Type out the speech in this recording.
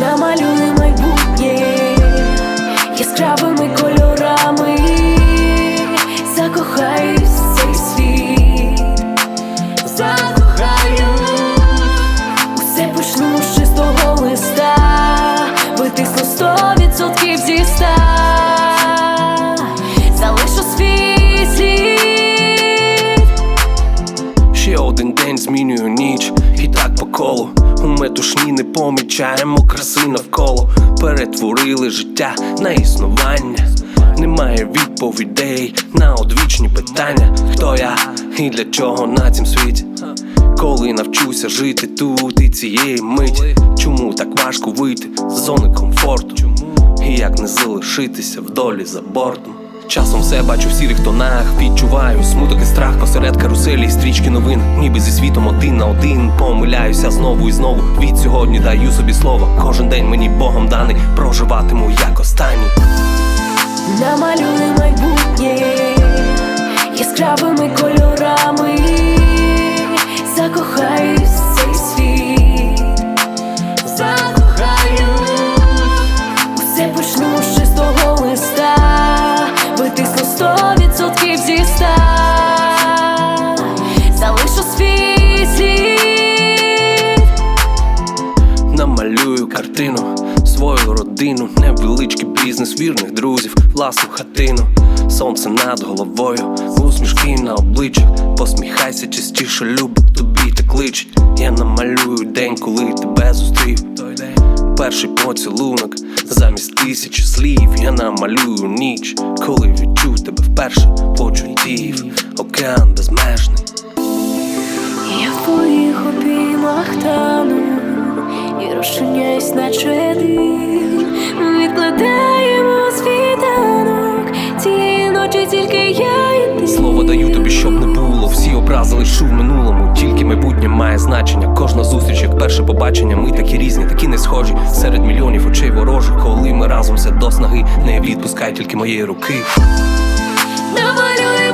намалюй майбутнє яскравими кольорами, закохаюсь в цей світ, Закохаю. Усе почну з чистого листа, витисну сто відсотків зі ста, свій слід Ще один день змінюю ніч помічаємо краси навколо. Перетворили життя на існування. Немає відповідей на одвічні питання. Хто я і для чого на цім світі? Коли навчуся жити тут і цієї миті, чому так важко вийти з зони комфорту? І як не залишитися в долі за бортом? Часом все бачу в сірих тонах, відчуваю страх посеред каруселі стрічки новин, ніби зі світом один на один. Помиляюся знову і знову. Від сьогодні даю собі слово. Кожен день мені Богом даний, проживатиму як останній. Намалюй майбутнє яскравими невеличкий бізнес вірних друзів, власну хатину, сонце над головою, усмішки на обличчях, посміхайся частіше, любить тобі та кличить. Я намалюю день, коли тебе зустрів. Перший поцілунок замість тисячі слів. Я намалюю ніч, коли відчув тебе вперше почуттів, океан безмежний. Я в твоїх обіймах тану і розчиняюсь, наче дим Відкладаємо світанок Цієї ночі тільки я і ти Слово даю тобі, щоб не було. Всі образи лишу в минулому. Тільки майбутнє має значення. Кожна зустріч, як перше побачення. Ми такі різні, такі не схожі. Серед мільйонів очей ворожих, коли ми разом все до снаги. Не відпускай тільки моєї руки. Намалюй